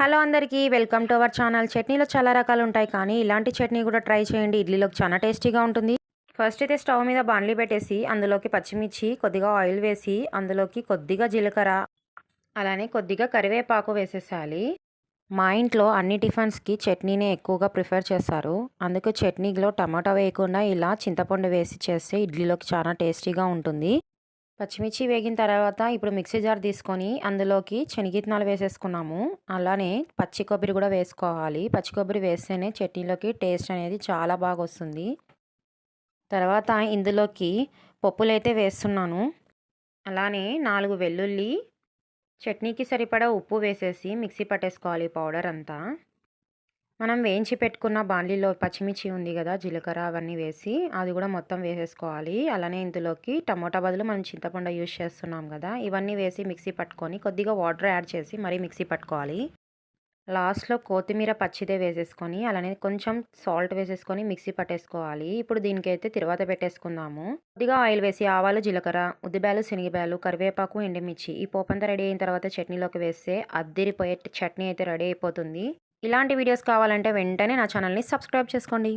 Hello అందరికీ welcome to our channel. చట్నీలో చాలా రకాలు ఉంటాయి కానీ ఇలాంటి చట్నీ కూడా ట్రై చేయండి. ఇడ్లీలోకి చాలా టేస్టీగా ఉంటుంది. ఫస్ట్ అయితే స్టవ్ మీద బాండ్లీ పెట్టేసి అందులోకి పచ్చిమిర్చి కొద్దిగా ఆయిల్ వేసి అందులోకి కొద్దిగా జీలకర్ర అలానే కొద్దిగా కరివేపాకు వేసేసాలి. మా ఇంట్లో అన్ని టిఫిన్స్కి చట్నీనే ఎక్కువగా ప్రిఫర్ చేస్తారు. అందుకు చట్నీలో టమాటా వేయకుండా ఇలా చింతపండు వేసి చేస్తే ఇడ్లీలోకి చాలా టేస్టీగా ఉంటుంది. పచ్చిమిర్చి వేగిన తర్వాత ఇప్పుడు మిక్సీ జార్ తీసుకొని అందులోకి శనగిత్తనాలు వేసేసుకున్నాము. అలానే పచ్చి కొబ్బరి కూడా వేసుకోవాలి. పచ్చి కొబ్బరి వేస్తేనే చట్నీలోకి టేస్ట్ అనేది చాలా బాగా వస్తుంది. తర్వాత ఇందులోకి పప్పులైతే వేస్తున్నాను. అలానే నాలుగు వెల్లుల్లి చట్నీకి సరిపడా ఉప్పు వేసేసి మిక్సీ పట్టేసుకోవాలి పౌడర్ అంతా. మనం వేయించి పెట్టుకున్న బాండ్లీలో పచ్చిమిర్చి ఉంది కదా జీలకర్ర అవన్నీ వేసి అది కూడా మొత్తం వేసేసుకోవాలి. అలానే ఇందులోకి టమోటా బదులు మనం చింతపండు యూజ్ చేస్తున్నాం కదా ఇవన్నీ వేసి మిక్సీ పట్టుకొని కొద్దిగా వాటర్ యాడ్ చేసి మరీ మిక్సీ పట్టుకోవాలి. లాస్ట్లో కొత్తిమీర పచ్చిదే వేసేసుకొని అలానే కొంచెం సాల్ట్ వేసేసుకొని మిక్సీ పట్టేసుకోవాలి. ఇప్పుడు దీనికైతే తిరువాత పెట్టేసుకుందాము. కొద్దిగా ఆయిల్ వేసి ఆవాలు జీలకర్ర ఉద్దిబ్యాలు శనగబ్యాలు కరివేపాకు ఎండుమిర్చి ఈ పోపంతా రెడీ అయిన తర్వాత చట్నీలోకి వేస్తే అద్దిరిపోయే చట్నీ అయితే రెడీ అయిపోతుంది. ఇలాంటి వీడియోస్ కావాలంటే వెంటనే నా ఛానల్ని సబ్స్క్రైబ్ చేసుకోండి.